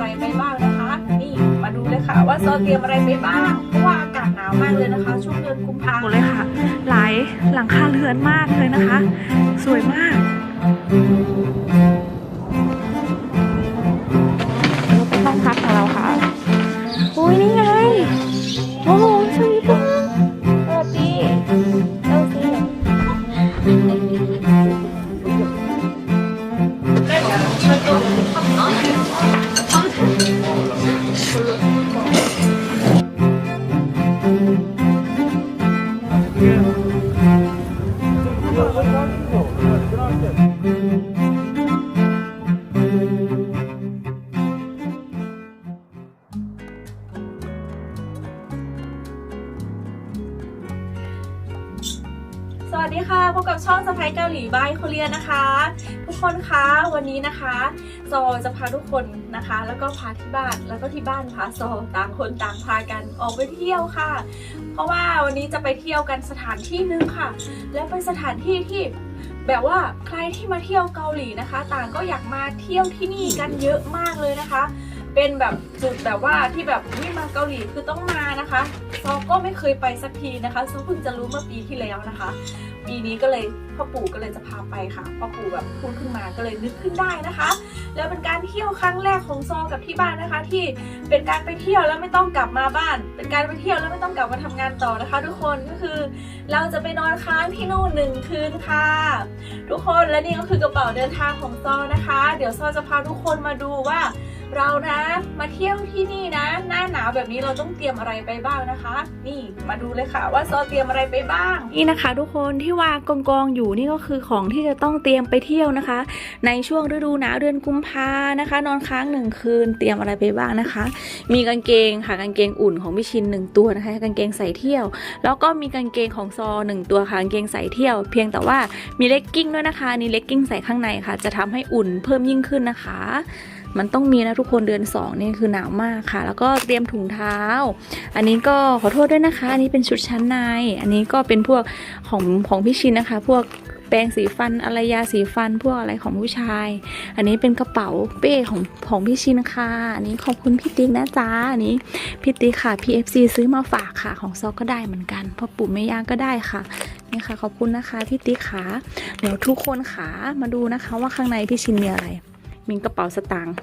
อะไรไปบ้างนะคะ นี่มาดูเลยค่ะ ว่าซอเตรียมอะไรไปบ้างเพราะว่าอากาศหนาวมากเลยนะคะ ช่วงเดือนกุมภาหมดเลยค่ะ หลายหลังคาเรือนมากเลยนะคะ สวยมากห้องพักของเราค่ะอุ้ยนี่ไง เกาหลีบายโคเรียนะคะ ทุกคนคะวันนี้นะคะโซจะพาทุกคนนะคะ แล้วก็พาที่บ้านแล้วก็ที่บ้านพาโซต่างคนต่างพากันออกไปเที่ยวค่ะ เพราะว่าวันนี้จะไปเที่ยวกันสถานที่หนึงค่ะ และเป็นสถานที่ที่แบบว่าใครที่มาเที่ยวเกาหลีนะคะ ต่างก็อยากมาเที่ยวที่นี่กันเยอะมากเลยนะคะ เป็นแบบจุดแบบว่าที่แบบนี่มาเกาหลีคือต้องมานะคะซอก็ไม่เคยไปสักทีนะคะซอเพิ่งจะรู้เมื่อปีที่แล้วนะคะ ปีนี้ก็เลยพ่อปู่ก็เลยจะพาไปค่ะพ่อปู่แบบพูดขึ้นมาก็เลยนึกขึ้นได้นะคะ แล้วเป็นการเที่ยวครั้งแรกของซอกับที่บ้านนะคะ ที่เป็นการไปเที่ยวแล้วไม่ต้องกลับมาบ้าน เป็นการไปเที่ยวแล้วไม่ต้องกลับมาทำงานต่อนะคะ ทุกคนก็คือ เราจะไปนอนค้างที่นู่นหนึ่งคืนค่ะ ทุกคนและนี่ก็คือกระเป๋าเดินทางของซอนะคะ เดี๋ยวซอจะพาทุกคนมาดูว่า เรานะ มาเที่ยวที่นี่นะ หน้าหนาวแบบนี้เราต้องเตรียมอะไรไปบ้างนะคะ นี่มาดูเลยค่ะว่าซอเตรียมอะไรไปบ้าง นี่นะคะ ทุกคนที่วางกองกองๆอยู่นี่ก็คือของที่จะต้องเตรียมไปเที่ยวนะคะ ในช่วงฤดูหนาวเดือนกุมภานะคะ นอนค้างหนึ่งคืนเตรียมอะไรไปบ้างนะคะ มีกางเกงค่ะกางเกงอุ่นของพี่ชินหนึ่งตัวนะคะกางเกงใส่เที่ยว แล้วก็มีกางเกงของซอหนึ่งตัวค่ะกางเกงใส่เที่ยว เพียงแต่ว่ามีเลกกิ้งด้วยนะคะนี่เลกกิ้งใส่ข้างในค่ะ จะทำให้อุ่นเพิ่มยิ่งขึ้นนะคะ มันต้องมีนะทุกคนเดือนสองนี่คือหนาวมากค่ะ แล้วก็เตรียมถุงเท้า อันนี้ก็ขอโทษด้วยนะคะ อันนี้เป็นชุดชั้นใน อันนี้ก็เป็นพวกของของพี่ชินนะคะ พวกแปรงสีฟันอะไรยาสีฟันพวกอะไรของผู้ชาย อันนี้เป็นกระเป๋าเป้ของของพี่ชินค่ะ อันนี้ขอบคุณพี่ติ๊กนะจ๊ะ อันนี้พี่ติ๊กค่ะ PFC ซื้อมาฝากค่ะของซอกก็ได้เหมือนกันพ่อปู่แม่ย่างก็ได้ค่ะนี่ค่ะขอบคุณนะคะพี่ติ๊กค่ะ เดี๋ยวทุกคนขามาดูนะคะว่าข้างในพี่ชินมีอะไร มีกระเป๋าสตางค์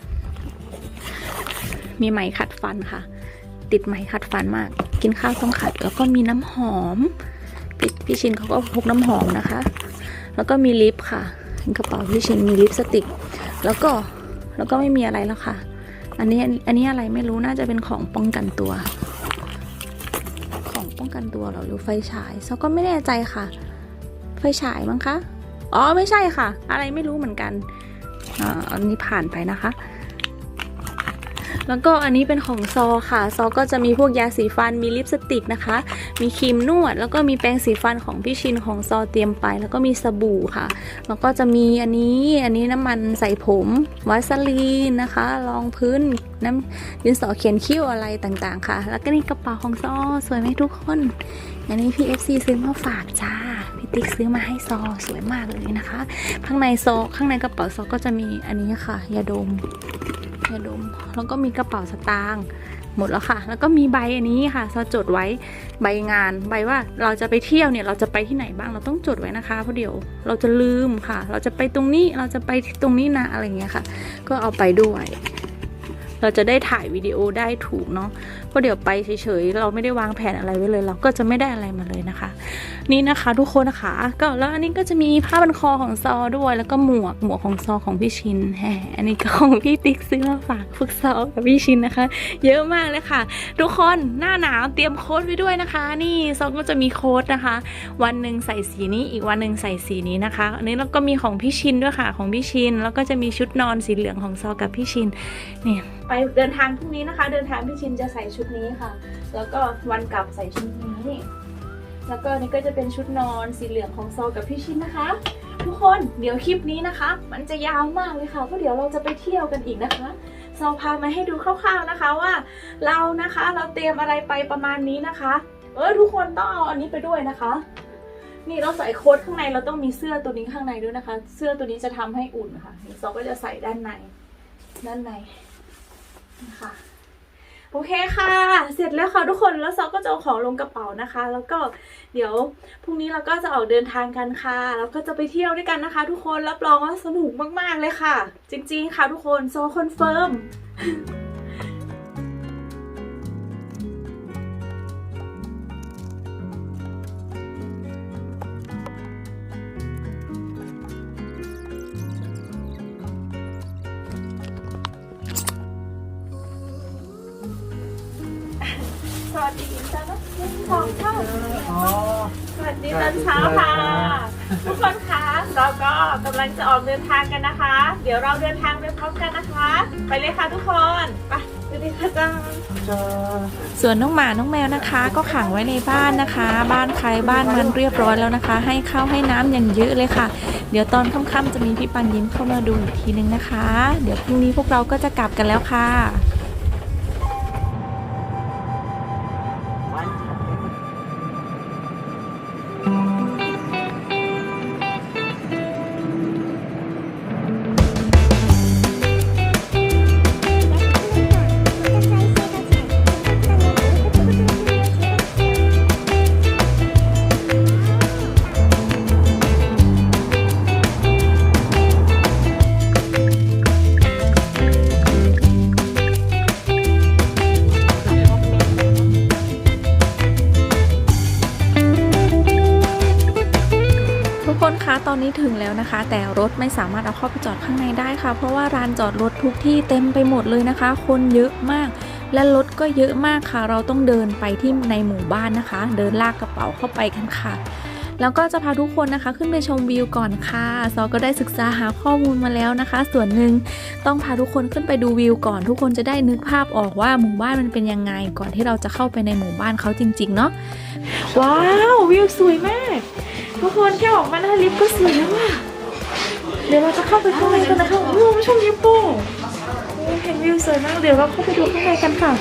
มีไหมขัดฟันค่ะ ติดไหมขัดฟันมาก กินข้าวต้องขัดแล้วก็มีน้ำหอมพี่พี่ชินเขาก็พกน้ำหอมนะคะ แล้วก็มีลิปค่ะกระเป๋าพี่ชินมีลิปสติก แล้วก็แล้วก็ไม่มีอะไรแล้วค่ะ อันนี้อันนี้อะไรไม่รู้น่าจะเป็นของป้องกันตัว ของป้องกันตัวหรอหรือไฟฉายซอก็ไม่แน่ใจค่ะ ไฟฉายมั้งคะอ๋อไม่ใช่ค่ะ อะไรไม่รู้เหมือนกัน อ่าอันนี้ผ่านไปนะคะ แล้วก็อันนี้เป็นของซอค่ะ ซอก็จะมีพวกยาสีฟัน มีลิปสติกนะคะ มีครีมนวด แล้วก็มีแปรงสีฟันของพี่ชินของซอเตรียมไป แล้วก็มีสบู่ค่ะ แล้วก็จะมีอันนี้ อันนี้น้ำมันใส่ผมวาสลีนนะคะ รองพื้นน้ำดินสอเขียนคิ้วอะไรต่างๆ ค่ะ แล้วก็นี่กระเป๋าของซอสวยไหมทุกคน อันนี้พี่ FC ซื้อมาฝากจ้า ติ๊กซื้อมาให้ซอสวยมากเลยนะคะ ข้างในซอข้างในกระเป๋าซอก็จะมีอันนี้ค่ะยาดมยาดม แล้วก็มีกระเป๋าสตางค์หมดแล้วค่ะ แล้วก็มีใบอันนี้ค่ะซอจดไว้ใบงาน ใบว่าเราจะไปเที่ยวเนี่ยเราจะไปที่ไหนบ้างเราต้องจดไว้นะคะเพราะเดี๋ยวเราจะลืมค่ะ เราจะไปตรงนี้เราจะไปตรงนี้นะอะไรเงี้ยค่ะ ก็เอาไปด้วย เราจะได้ถ่ายวิดีโอได้ถูกเนาะเพราะเดี๋ยวไปเฉยๆเราไม่ได้วางแผนอะไรไว้เลย เราก็จะไม่ได้อะไรมาเลยนะคะ นี่นะคะทุกคนนะคะก็แล้วอันนี้ก็จะมีผ้าพันคอของซอด้วย แล้วก็หมวกหมวกของซอของพี่ชินแหมอันนี้ก็ของพี่ติ๊กซื้อมาฝากพวกซอกับพี่ชินนะคะ เยอะมากเลยค่ะ ทุกคนหน้าหนาวเตรียมโค้ดไว้ด้วยนะคะ นี่ซอก็จะมีโค้ดนะคะ วันหนึ่งใส่สีนี้อีกวันหนึ่งใส่สีนี้นะคะ อันนี้แล้วก็มีของพี่ชินด้วยค่ะของพี่ชินแล้วก็จะมีชุดนอนสีเหลืองของซอกับพี่ชินเนี่ย ไปเดินทางพรุ่งนี้นะคะ เดินทางพี่ชินจะใส่ชุดนี้ค่ะ แล้วก็วันกลับใส่ชุดนี้ แล้วก็นี่ก็จะเป็นชุดนอนสีเหลืองของซอกับพี่ชินนะคะ ทุกคนเดี๋ยวคลิปนี้นะคะ มันจะยาวมากเลยค่ะเพราะเดี๋ยวเราจะไปเที่ยวกันอีกนะคะซอพามาให้ดูคร่าวๆนะคะว่า เรานะคะเราเตรียมอะไรไปประมาณนี้นะคะ เออทุกคนต้องเอาอันนี้ไปด้วยนะคะนี่เราใส่โค้ทข้างในเราต้องมีเสื้อตัวนี้ข้างในด้วยนะคะ เสื้อตัวนี้จะทำให้อุ่นค่ะนี่ซอก็จะใส่ด้านใน ด้านใน ค่ะโอเคค่ะ เสร็จแล้วค่ะทุกคนแล้วซอก็จะเอาของลงกระเป๋านะคะ แล้วก็เดี๋ยวพรุ่งนี้เราก็จะออกเดินทางกันค่ะ แล้วก็จะไปเที่ยวด้วยกันนะคะ ทุกคนรับรองว่าสนุกมากๆเลยค่ะ จริงๆค่ะทุกคนซอคอนเฟิร์ม ดีตอนเช้าค่ะ ทุกคนคะเราก็กำลังจะออกเดินทางกันนะคะ เดี๋ยวเราเดินทางไปพร้อมกันนะคะ ไปเลยค่ะทุกคนไปสวัสดีค่ะจ้าจะส่วนน้องหมาน้องแมวนะคะ ก็ขังไว้ในบ้านนะคะ บ้านใครบ้านมันเรียบร้อยแล้วนะคะ ให้ข้าวให้น้ำอย่างเยอะเลยค่ะ เดี๋ยวตอนค่ำๆจะมีพี่ปันยิ้มเข้ามาดูอีกทีนึงนะคะ เดี๋ยวพรุ่งนี้พวกเราก็จะกลับกันแล้วค่ะ รถไม่สามารถเอาเข้าไปจอดข้างในได้ค่ะ เพราะว่าร้านจอดรถทุกที่เต็มไปหมดเลยนะคะ คนเยอะมาก และรถก็เยอะมากค่ะ เราต้องเดินไปที่ในหมู่บ้านนะคะ เดินลากกระเป๋าเข้าไปกันค่ะแล้วก็จะพาทุกคนนะคะขึ้นไปชมวิวก่อนค่ะ ซอก็ได้ศึกษาหาข้อมูลมาแล้วนะคะ ส่วนหนึ่งต้องพาทุกคนขึ้นไปดูวิวก่อน ทุกคนจะได้นึกภาพออกว่าหมู่บ้านมันเป็นยังไง ก่อนที่เราจะเข้าไปในหมู่บ้านเขาจริง ๆ เนาะว้าววิวสวยมาก ทุกคนแค่ออกมาหน้าลิฟต์ก็สวยแล้วว่ะ เดี๋ยวเราจะเข้าไปข้างในกันนะคะโอ้โหมาชมยิปโป้เห็นวิวสวยมากเดี๋ยวเราเข้าไปดูข้างในกันค่ะ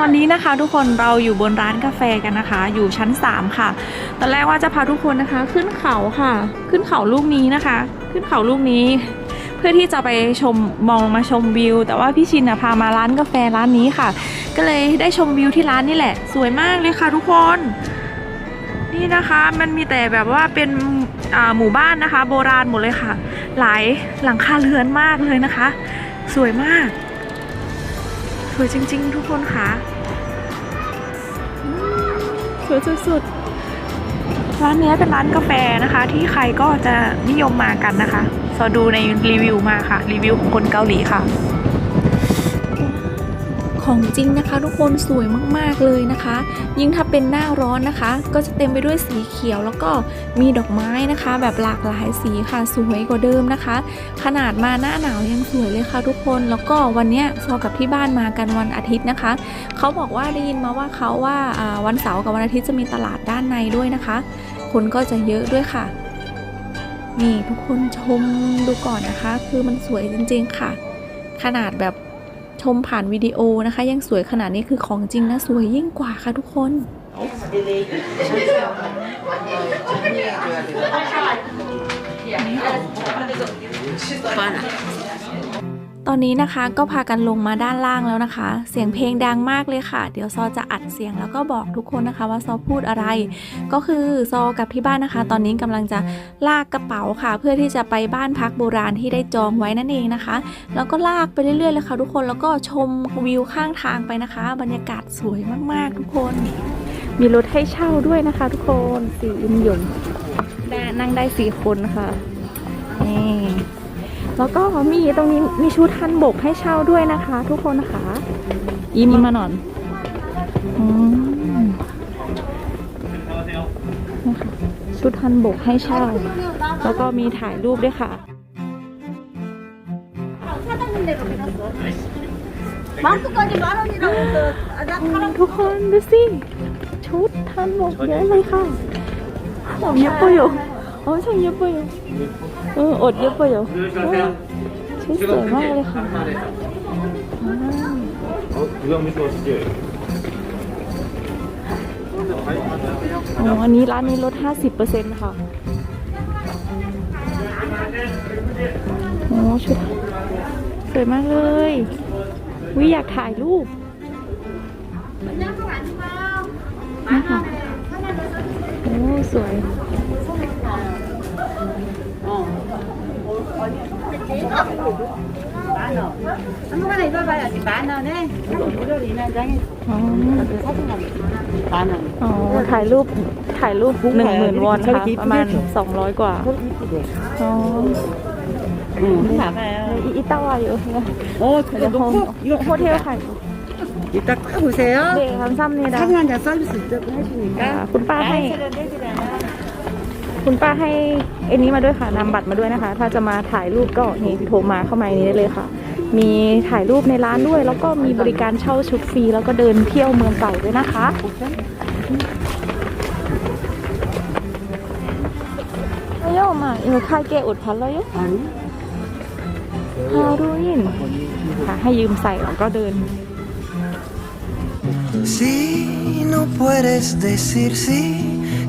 ตอนนี้นะคะทุกคนเราอยู่บนร้านกาแฟกันนะคะ อยู่ชั้น 3 ค่ะ ตอนแรกว่าจะพาทุกคนนะคะ ขึ้นเขาค่ะ ขึ้นเขาลูกนี้นะคะ ขึ้นเขาลูกนี้ เพื่อที่จะไปชมมองมาชมวิว แต่ว่าพี่ชินนะพามาร้านกาแฟร้านนี้ค่ะ ก็เลยได้ชมวิวที่ร้านนี่แหละ สวยมากเลยค่ะทุกคน นี่นะคะมันมีแต่แบบว่าเป็นหมู่บ้านนะคะ โบราณหมดเลยค่ะ หลายหลังคาเรือนมากเลยนะคะ สวยมาก สวยจริง ๆ ทุกคนค่ะสวยสุดๆ ร้านนี้เป็นร้านกาแฟนะคะ ที่ใครก็จะนิยมมากันนะคะสอดูในรีวิวมาค่ะ รีวิวของคนเกาหลีค่ะ ของจริงนะคะ ทุกคนสวยมากๆเลยนะคะ ยิ่งถ้าเป็นหน้าร้อนนะคะ ก็จะเต็มไปด้วยสีเขียวแล้วก็มีดอกไม้นะคะ แบบหลากหลายสีค่ะสวยกว่าเดิมนะคะ ขนาดมาหน้าหนาวยังสวยเลยค่ะทุกคนแล้วก็วันเนี้ยซอกับที่บ้านมากันวันอาทิตย์นะคะเขาบอกว่าได้ยินมาว่าเขาว่าวันเสาร์กับวันอาทิตย์จะมีตลาดด้านในด้วยนะคะ คนก็จะเยอะด้วยค่ะนี่ทุกคนชมดูก่อนนะคะ คือมันสวยจริงๆค่ะ ขนาดแบบ มผ่านวิดีโอนะคะ ยังสวยขนาดนี้คือของจริงนะ สวยยิ่งกว่าค่ะทุกคน ตอนนี้นะคะก็พากันลงมาด้านล่างแล้วนะคะ เสียงเพลงดังมากเลยค่ะ เดี๋ยวซอจะอัดเสียงแล้วก็บอกทุกคนนะคะว่าซอพูดอะไร ก็คือซอกับที่บ้านนะคะ ตอนนี้กำลังจะลากกระเป๋าค่ะ เพื่อที่จะไปบ้านพักโบราณที่ได้จองไว้นั่นเองนะคะ แล้วก็ลากไปเรื่อยๆเลยค่ะ ทุกคนแล้วก็ชมวิวข้างทางไปนะคะ บรรยากาศสวยมากๆ ทุกคน มีรถให้เช่าด้วยนะคะ ทุกคนสีอิมหยงนั่งได้สี่คนค่ะนี่ แล้วก็มีตรงนี้มีชุดทันบกให้เช่าด้วยนะคะ ทุกคนค่ะอิมมานอนชุดทันบกให้เช่า แล้วก็มีถ่ายรูปด้วยค่ะทุกคนดูสิ ชุดทันบกเยอะเลยค่ะผมเยอะไปอยู่อ้ช่างเยอะไปอยู่ เอออดเยอะไปเหรอชุดสวยมากเลยค่ะอ๋ออันนี้ร้านนี้ลด 50%ค่ะโอ้ชุดสวยมากเลยวิอยากถ่ายรูปนี่ค่ะโอ้สวย 아무거나 입어봐야지 만 원에 무료로 이만장에 อ๋อ 사진 만 원. อ๋อ ถ่ายรูป ถ่ายรูปหนึ่งหมื่นวอนค่ะ ประมาณสองร้อยกว่า 이쁘게. อ๋อ 응, 봐봐요. อีอีต้าเยอะนะ 어, เดี๋ยว 그거 โฮ 놓고 이거 โฮเทลถ่าย 이따 딱 보세요. เด็กทำซ้ำนี่นะ 사진 한 장 서비스 있다고 อ่า 해주니까. คุณป้าให้ 아이스를 내주려나? คุณป้าให้ไอ้นี้มาด้วยค่ะนำบัตรมาด้วยนะคะ ถ้าจะมาถ่ายรูปก็นี่โทรมาเข้ามาในนี้ได้เลยค่ะ มีถ่ายรูปในร้านด้วย แล้วก็มีบริการเช่าชุดฟรีแล้วก็เดินเที่ยวเมืองเก่าด้วยนะคะเอ้ยมาเออค่ายเกอุดพันแล้วย.ฮารุยินค่ะให้ยืมใส่แล้วก็เดิน Si no puedes decir sí,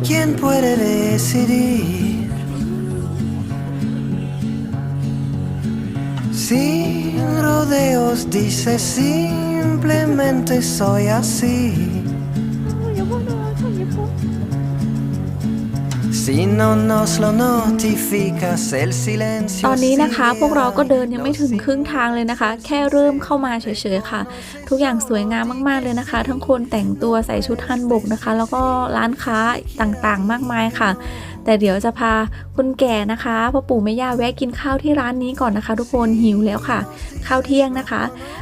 ¿quién puede decidir? Sin rodeos dice simplemente soy así. ตอนนี้นะคะ sigue พวกเราก็เดินยังไม่ hablando ถึงครึ่งทางเลยนะคะ แค่เริ่มเข้ามาเฉยๆค่ะ ทุกอย่างสวยงามมากๆเลยนะคะ ทั้งคนแต่งตัวใส่ชุดฮันบกนะคะ แล้วก็ร้านค้าต่างๆมากมายค่ะ แต่เดี๋ยวจะพาคุณแก่นะคะพ่อปู่แม่ย่าแวะกินข้าวที่ร้านนี้ก่อนนะคะ ทุกคนหิวแล้วค่ะ ข้าวเที่ยงนะคะ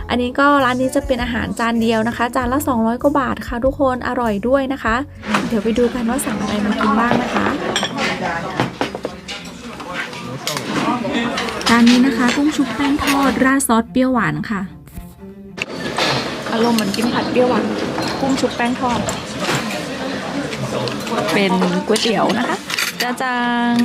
อันนี้ก็ร้านนี้จะเป็นอาหารจานเดียวนะคะ จานละ 200กว่าบาทค่ะ ทุกคนอร่อยด้วยนะคะ เดี๋ยวไปดูกันว่าสั่งอะไรมากินบ้างนะคะจานนี้นะคะกุ้งชุบแป้งทอดราดซอสเปรี้ยวหวานค่ะอารมณ์เหมือนกินผัดเปรี้ยวหวานกุ้งชุบแป้งทอดเป็นก๋วยเตี๋ยวนะคะ จะจาง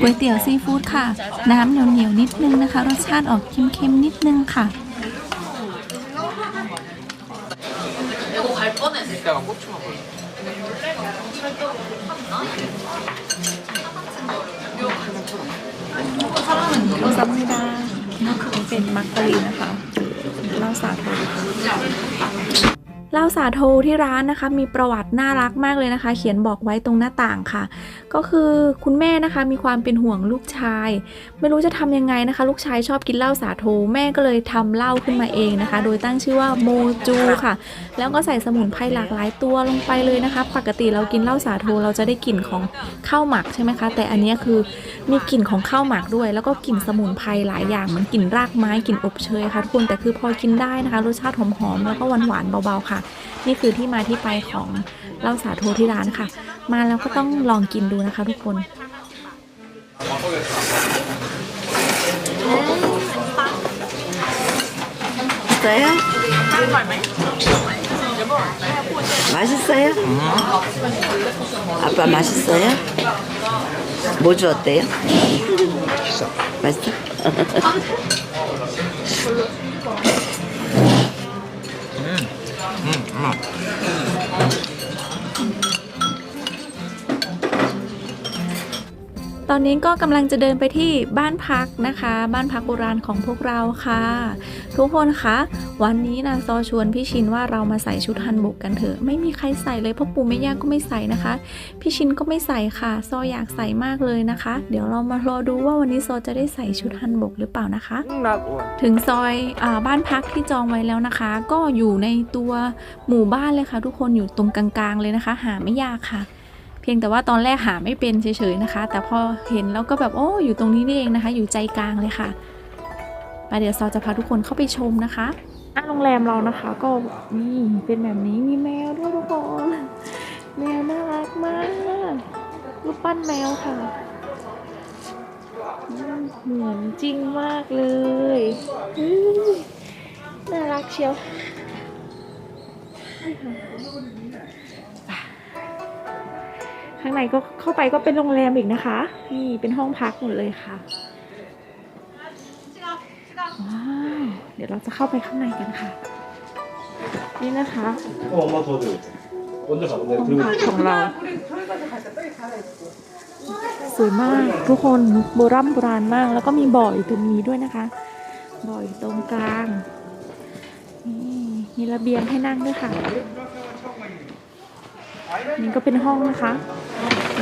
ก๋วยเตี๋ยวซีฟู้ดค่ะ น้ำเหนียวเหนียวๆนิดนึงนะคะ รสชาติออกเค็มๆนิดนึงค่ะเราซับไม่ได้เป็นมักกะลีนะคะ เราสาธุ เหล้าสาโทที่ร้านนะคะมีประวัติน่ารักมากเลยนะคะ เขียนบอกไว้ตรงหน้าต่างค่ะ ก็คือคุณแม่นะคะมีความเป็นห่วงลูกชาย ไม่รู้จะทำยังไงนะคะ ลูกชายชอบกินเหล้าสาโทแม่ก็เลยทำเหล้าขึ้นมาเองนะคะ โดยตั้งชื่อว่าโมจูค่ะ แล้วก็ใส่สมุนไพรหลากหลายตัวลงไปเลยนะคะ ปกติเรากินเหล้าสาโทเราจะได้กลิ่นของข้าวหมักใช่ไหมคะ แต่อันนี้คือมีกลิ่นของข้าวหมักด้วย แล้วก็กลิ่นสมุนไพรหลายอย่างเหมือนกลิ่นรากไม้กลิ่นอบเชยค่ะทุกคนแต่คือพอกินได้นะคะ รสชาติหอมๆแล้วก็หวานๆเบาๆค่นี่คือที่มาที่ไปของเหล้าสาโทที่ร้านค่ะ มาแล้วก็ต้องลองกินดูนะคะ ทุกคน 맛있어요? 맛있어요? 아빠 맛있어요? 모주 어때요? 맛있어? ตอนนี้ก็กำลังจะเดินไปที่บ้านพักนะคะ บ้านพักโบราณของพวกเราค่ะ ทุกคนคะวันนี้นะซอชวนพี่ชินว่าเรามาใส่ชุดฮันบกกันเถอะ ไม่มีใครใส่เลยพ่อปู่แม่ย่าก็ไม่ใส่นะคะ พี่ชินก็ไม่ใส่ค่ะ ซออยากใส่มากเลยนะคะ เดี๋ยวเรามารอดูว่าวันนี้ซอจะได้ใส่ชุดฮันบกหรือเปล่านะคะ ถึงซอยอาบ้านพักที่จองไว้แล้วนะคะ ก็อยู่ในตัวหมู่บ้านเลยค่ะ ทุกคนอยู่ตรงกลางๆเลยนะคะ หาไม่ยากค่ะเพียงแต่ว่าตอนแรกหาไม่เป็นเฉยๆนะคะ แต่พอเห็นแล้วก็แบบโอ้อยู่ตรงนี้นี่เองนะคะ อยู่ใจกลางเลยค่ะไปเดี๋ยวซอจะพาทุกคนเข้าไปชมนะคะอะโรงแรมเรานะคะ ก็นี่เป็นแบบนี้มีแมวด้วยทุกคนแมวน่ารักมากรูปปั้นแมวค่ะเหมือนจริงมากเลยน่ารักเชียว ข้างในก็เข้าไปก็เป็นโรงแรมอีกนะคะ นี่เป็นห้องพักหมดเลยค่ะว้าวเดี๋ยวเราจะเข้าไปข้างในกันค่ะ นี่นะคะห้องพักของเราสวยมากทุกคนโบราณโบราณมาก แล้วก็มีบ่อยตรงนี้ด้วยนะคะ บ่อยตรงกลางนี่มีระเบียงให้นั่งด้วยค่ะ นี่ก็เป็นห้องนะคะ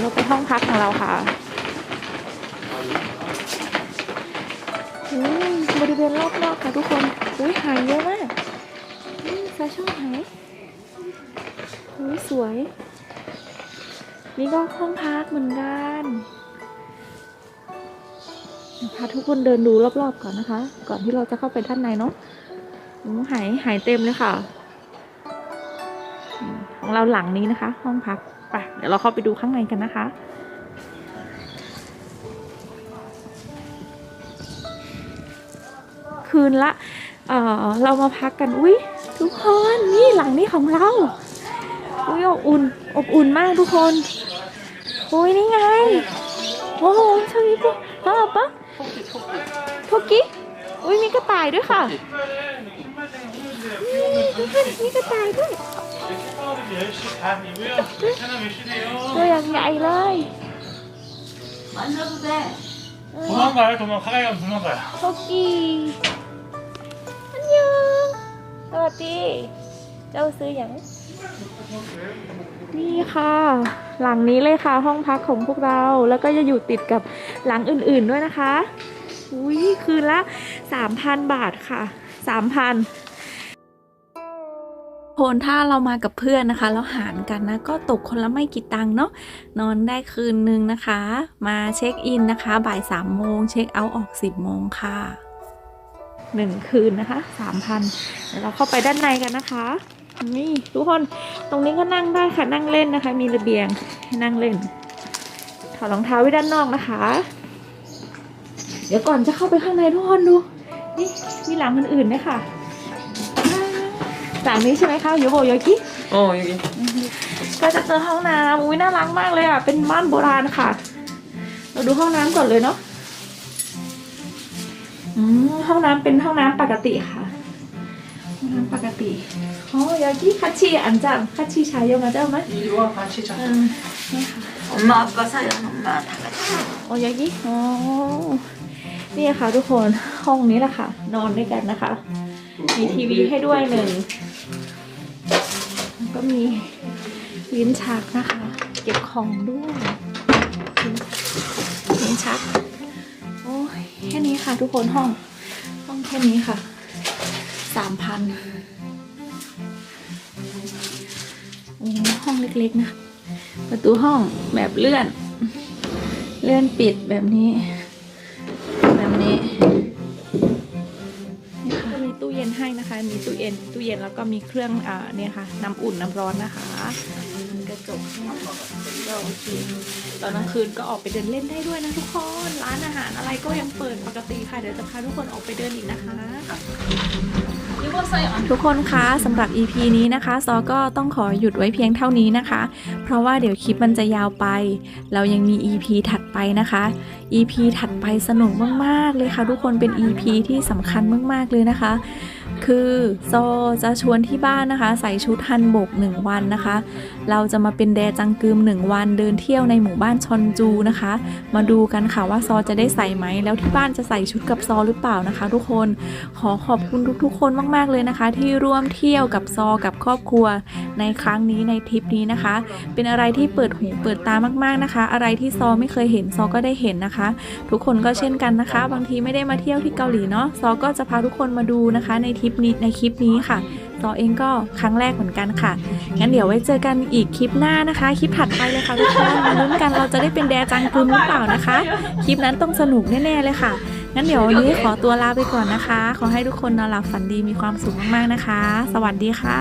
แล้วเป็นห้องพักของเราค่ะอืมบริเวณรอบๆค่ะทุกคนอุ้ยหายเยอะมากซาชอบหายอุ้ยสวย นี่ก็ห้องพักเหมือนกันพาทุกคนเดินดูรอบๆก่อนนะคะ ก่อนที่เราจะเข้าไปด้านในเนาะอืมหายหายเต็มเลยค่ะ ของเราหลังนี้นะคะ ห้องพักไปเดี๋ยวเราเข้าไปดูข้างในกันนะคะคืนละเอ่อเรามาพักกัน อุ้ยทุกคนนี่หลังนี้ของเรา อุ้ยอบอุ่น อบอุ่นมากทุกคน โอ้ยนี่ไง โอ้โหชอบปุ๊พ่อปะทกกี้ อุ้ยมีกระต่ายด้วยค่ะนี่ทุกคนมีกระต่ายด้วย ตัวอย่างใหญ่เลย 도망가요, 도망. 가까이 가면 도망가요. ทกกี้อันยังสวัสดี เจ้าซื้ออย่าง นี่ค่ะ หลังนี้เลยค่ะ ห้องพักของพวกเรา แล้วก็จะอยู่ติดกับหลังอื่นๆด้วยนะคะ อุ้ยคืนละ 3,000 บาทค่ะ 3,000 โพนถ้าเรามากับเพื่อนนะคะแล้วหารกันนะ ก็ตกคนละไม่กี่ตังค์เนาะ นอนได้คืนนึงนะคะ มาเช็คอินนะคะ บ่าย3โมง เช็คเอาท์ออก 10โมงค่ะหนึ่งคืนนะคะ3,000เดี๋ยวเราเข้าไปด้านในกันนะคะ นี่ทุกคน ตรงนี้ก็นั่งได้ค่ะ นั่งเล่นนะคะ มีระเบียงให้นั่งเล่น ถอดรองเท้าไว้ด้านนอกนะคะ เดี๋ยวก่อนจะเข้าไปข้างในทุกคนดู นี่ มีหลังอื่นๆด้วยค่ะ หลังนี้ใช่ไหมคะยูโบโยกิโอ้ยกิก็จะเจอห้องน้ำอุ้ยน่ารักมากเลยอะ เป็นบ้านโบราณค่ะ เราดูห้องน้ำก่อนเลยเนาะห้องน้ำเป็นห้องน้ำปกติค่ะ ห้องน้ำปกติโอ้ยากิคัชชีอันจังคัชชีชายมาเจ้าไหมยูว่าคัชชีชายนี่ค่มาก็ใส่ลงม่ทักโอ้ยากิโอ้นี่ค่ะทุกคนห้องนี้แหละค่ะ นอนด้วยกันนะคะ มีทีวีให้ด้วยหนึ่งแล้วก็มีลิ้นชักนะคะ เก็บของด้วยลิ้นชัก โอ้ยแค่นี้ค่ะทุกคนห้อง ห้องแค่นี้ค่ะสามพันโอ้ห้องเล็กๆนะ ประตูห้องแบบเลื่อน เลื่อนปิดแบบนี้ ให้นะคะ มีตู้เย็นตู้เย็นแล้วก็มีเครื่องอ่าเนี่ยค่ะน้ำอุ่นน้ำร้อนนะคะมีกระจกให้นะคะก็โอเคตอนกลางคืนก็ออกไปเดินเล่นได้ด้วยนะทุกคนร้านอาหารอะไรก็ยังเปิดปกติค่ะเดี๋ยวจะพาทุกคนออกไปเดินอีกนะคะทุกคนคะสำหรับ EP นี้นะคะซอก็ต้องขอหยุดไว้เพียงเท่านี้นะคะ เพราะว่าเดี๋ยวคลิปมันจะยาวไป เรายังมี EP ถัดไปนะคะ EP ถัดไปสนุกมากๆเลยค่ะ ทุกคนเป็น EP ที่สำคัญมากๆเลยนะคะ คือโซจะชวนที่บ้านนะคะ ใส่ชุดฮันบก 1 วันนะคะ เราจะมาเป็นแดจังกึม 1 วันเดินเที่ยวในหมู่บ้านชอนจูนะคะ มาดูกันค่ะว่าซอจะได้ใส่ไหม แล้วที่บ้านจะใส่ชุดกับซอหรือเปล่านะคะ ทุกคนขอขอบคุณทุกๆ คนมาก ๆเลยนะคะ ที่ร่วมเที่ยวกับซอกับครอบครัว ในครั้งนี้ในทริปนี้นะคะ เป็นอะไรที่เปิดหูเปิดตามากๆนะคะ อะไรที่ซอไม่เคยเห็นซอก็ได้เห็นนะคะ ทุกคนก็เช่นกันนะคะ บางทีไม่ได้มาเที่ยวที่เกาหลีเนาะซอก็จะพาทุกคนมาดูนะคะ ในทริปนี้ในคลิปนี้ค่ะซอเองก็ครั้งแรกเหมือนกันค่ะ งั้นเดี๋ยวไว้เจอกันอีกคลิปหน้านะคะ คลิปถัดไปเลยค่ะทุกคนมาลุ้นกันเราจะได้เป็นแดจังกึมหรือเปล่านะคะ คลิปนั้นต้องสนุกแน่ๆเลยค่ะ งั้นเดี๋ยววันนี้ขอตัวลาไปก่อนนะคะ ขอให้ทุกคนนอนหลับฝันดีมีความสุขมากๆนะคะ สวัสดีค่ะ